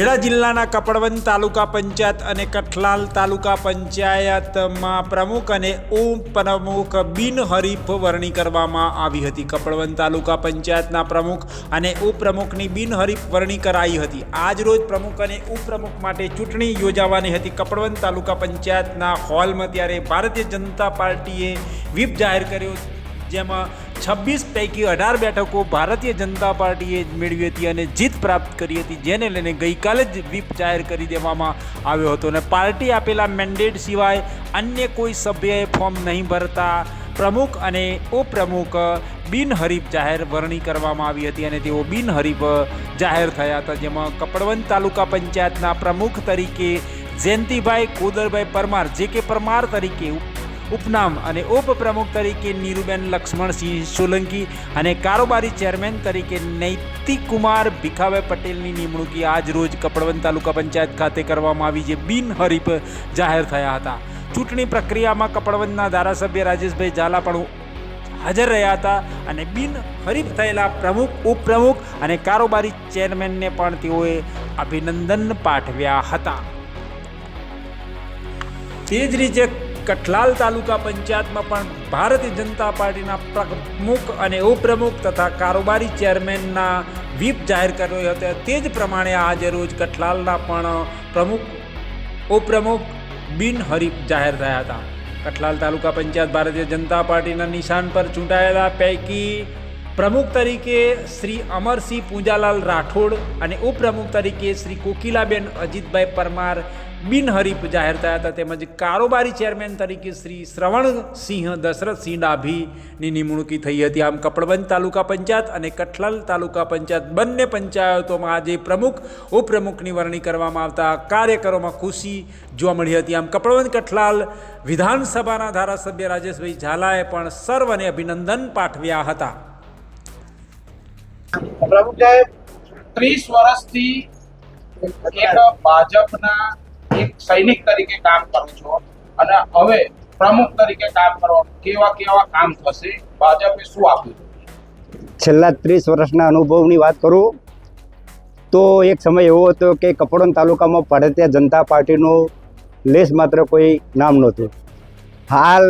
ખેડા જિલ્લાના કપડવંત તાલુકા પંચાયત અને કઠલાલ તાલુકા પંચાયતમાં પ્રમુખ અને ઉપપ્રમુખ બિનહરીફ વરણી કરવામાં આવી હતી. કપડવંત તાલુકા પંચાયતના પ્રમુખ અને ઉપપ્રમુખની બિનહરીફ વરણી કરાઈ હતી. આજ રોજ પ્રમુખ અને ઉપપ્રમુખ માટે ચૂંટણી યોજાવાની હતી. કપડવંત તાલુકા પંચાયતના હોલમાં ત્યારે ભારતીય જનતા પાર્ટીએ વ્હીપ જાહેર કર્યો, જેમાં છવ્વીસ પૈકી અઢાર બેઠકો ભારતીય જનતા પાર્ટીએ મેળવી હતી અને જીત પ્રાપ્ત કરી હતી, જેને લઈને ગઈકાલે જ વ્હીપ જાહેર કરી દેવામાં આવ્યો હતો. અને પાર્ટી આપેલા મેન્ડેટ સિવાય અન્ય કોઈ સભ્યએ ફોર્મ નહીં ભરતા, પ્રમુખ અને ઉપપ્રમુખ બિનહરીફ જાહેર વરણી કરવામાં આવી હતી અને તેઓ બિનહરીફ જાહેર થયા હતા. જેમાં કપડવંત તાલુકા પંચાયતના પ્રમુખ તરીકે જયંતિભાઈ કોદરભાઈ પરમાર, જે કે પરમાર તરીકે ઉપનામ અને ઉપપ્રમુખ તરીકે નીરુબેન લક્ષ્મણસિંહ સોલંકી અને કારોબારી ચેરમેન તરીકે નૈતિક કુમાર ભીખાભાઈ પટેલની નિમણૂક આજ રોજ કપડવંત તાલુકા પંચાયત ખાતે કરવામાં આવી જે બિનહરીફ જાહેર થયા હતા. ચૂંટણી પ્રક્રિયામાં કપડવંતના ધારાસભ્ય રાજેશભાઈ ઝાલા પણ હાજર રહ્યા હતા અને બિનહરીફ થયેલા પ્રમુખ, ઉપપ્રમુખ અને કારોબારી ચેરમેનને પણ તેઓએ અભિનંદન પાઠવ્યા હતા. તે જ રીતે કઠલાલ તાલુકા પંચાયતમાં પણ ભારતીય જનતા પાર્ટીના પ્રમુખ અને ઉપપ્રમુખ તથા કારોબારી ચેરમેનના વ્હીપ જાહેર કર્યો હતો. તે જ પ્રમાણે આજે રોજ કઠલાલના પણ પ્રમુખ, ઉપપ્રમુખ બિનહરીફ જાહેર થયા હતા. કઠલાલ તાલુકા પંચાયત ભારતીય જનતા પાર્ટીના નિશાન પર ચૂંટાયેલા પૈકી પ્રમુખ તરીકે શ્રી અમરસિંહ પૂજાલાલ રાઠોડ અને ઉપપ્રમુખ તરીકે શ્રી કોકિલાબેન અજીતભાઈ પરમાર બિનહરીફ જાહેર થયા હતા. તેમજ કારોબારી ચેરમેન તરીકે શ્રી શ્રવણસિંહ દશરથસિંહ ડાભીની નિમણૂકી થઈ હતી. આમ કપડવંત તાલુકા પંચાયત અને કઠલાલ તાલુકા પંચાયત બંને પંચાયતોમાં આજે પ્રમુખ, ઉપપ્રમુખની વરણી કરવામાં આવતા કાર્યકરોમાં ખુશી જોવા મળી હતી. આમ કપડવંત કઠલાલ વિધાનસભાના ધારાસભ્ય રાજેશભાઈ ઝાલાએ પણ સર્વને અભિનંદન પાઠવ્યા હતા. પ્રમુખ સાહેબ, ત્રીસ વર્ષથી એક ભાજપના એક સૈનિક તરીકે કામ કરું છો અને હવે પ્રમુખ તરીકે કામ કરવા કેવા કેવા કામ થશે, ભાજપે શું આપ્યું? છેલ્લા ત્રીસ વર્ષના અનુભવની વાત કરું, તો એક સમય એવો હતો કે કપડોન તાલુકામાં ભારતીય જનતા પાર્ટીનું લેશ માત્ર કોઈ નામ નહોતું. હાલ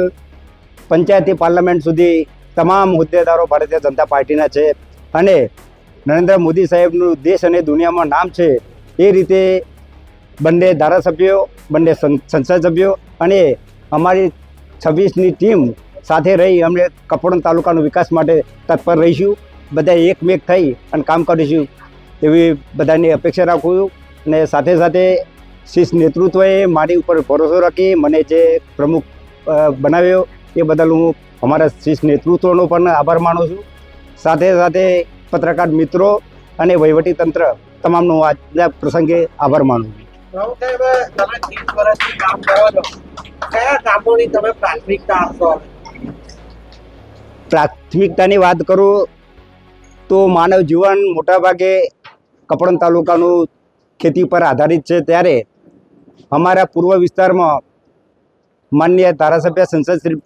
પંચાયતી પાર્લામેન્ટ સુધી તમામ હોદ્દેદારો ભારતીય જનતા પાર્ટીના છે. અને નરેન્દ્ર મોદી સાહેબનું દેશ અને દુનિયામાં નામ છે, એ રીતે બંને ધારાસભ્યો, બંને સંસદ સભ્યો અને અમારી છવ્વીસની ટીમ સાથે રહી અમને કપડણ તાલુકાનો વિકાસ માટે તત્પર રહીશું. બધા એકમેક થઈ અને કામ કરીશું એવી બધાની અપેક્ષા રાખું છું. અને સાથે સાથે શીર્ષ નેતૃત્વએ મારી ઉપર ભરોસો રાખી મને જે પ્રમુખ બનાવ્યો એ બદલ હું અમારા શીર્ષ નેતૃત્વનો પણ આભાર માનું છું. સાથે સાથે પત્રકાર મિત્રો અને વહીવટી તંત્ર તમામનો આજના પ્રસંગે આભાર માનું પ્રાથમિકતાની વાત કરું તો માનવ જીવન મોટાભાગે કપડણ તાલુકાનું ખેતી પર આધારિત છે. ત્યારે અમારા પૂર્વ વિસ્તારમાં માન્ય ધારાસભ્ય સંસદ શ્રી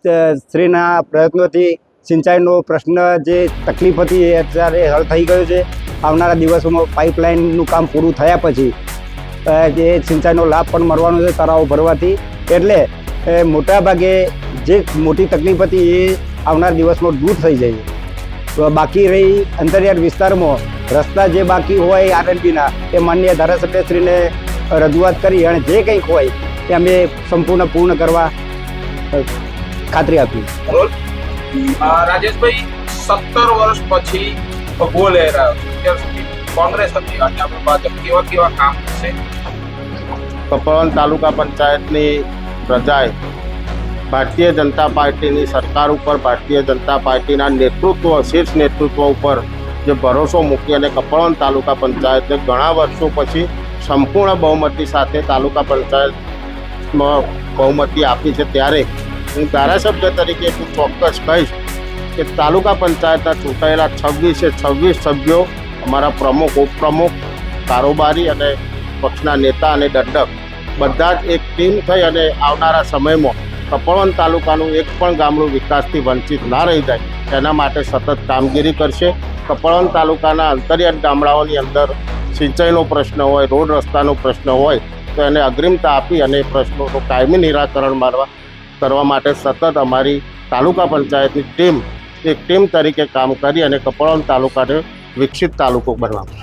શ્રીના પ્રયત્નોથી સિંચાઈનો પ્રશ્ન જે તકલીફ હતી એ અત્યારે હલ થઈ ગયો છે. આવનારા દિવસોમાં પાઇપલાઇનનું કામ પૂરું થયા પછી જે સિંચાઈનો લાભ પણ મળવાનો છે તળાવો ભરવાથી. એટલે મોટાભાગે જે મોટી તકલીફ હતી એ આવનાર દિવસમાં દૂર થઈ જાય તો બાકી રહી અંતરિયાળ વિસ્તારમાં રસ્તા જે બાકી હોય આરએનબીના એ માન્ય ધારાસભ્યશ્રીને રજૂઆત કરી અને જે કંઈક હોય એ અમે સંપૂર્ણ પૂર્ણ કરવા ખાતરી આપી અ, રાજેશભાઈ સત્તર વર્ષ પછી ભગવો કોંગ્રેસ હતી. અને આપણે ભાજપ કેવા કેવા કામ થશે કપડવંત તાલુકા પંચાયતની પ્રજાએ ભારતીય જનતા પાર્ટીની સરકાર ઉપર, ભારતીય જનતા પાર્ટીના નેતૃત્વ, શીર્ષ નેતૃત્વ ઉપર જે ભરોસો મૂકી અને કપડવંત તાલુકા પંચાયતને ઘણા વર્ષો પછી સંપૂર્ણ બહુમતી સાથે તાલુકા પંચાયતમાં બહુમતી આપી છે, ત્યારે હું ધારાસભ્ય તરીકે હું ચોક્કસ કહીશ કે તાલુકા પંચાયતના ચૂંટાયેલા છવ્વીસે છવ્વીસ સભ્યો અમારા પ્રમુખ, ઉપપ્રમુખ, કારોબારી અને પક્ષના નેતા અને દંડક બધા જ એક ટીમ થઈ અને આવનારા સમયમાં કપડવંત તાલુકાનું એક પણ ગામડું વિકાસથી વંચિત ના રહી જાય, તેના માટે સતત કામગીરી કરશે. કપળવન તાલુકાના અંતરિયાત ગામડાઓની અંદર સિંચાઈનો પ્રશ્ન હોય, રોડ રસ્તાનો પ્રશ્ન હોય, તો એને અગ્રિમતા આપી અને પ્રશ્નોનું કાયમી નિરાકરણ મારવા કરવા માટે સતત અમારી તાલુકા પંચાયતની ટીમ, એક ટીમ તરીકે કામ કરી અને કપડવંજ તાલુકાને વિકસિત તાલુકો બનાવશે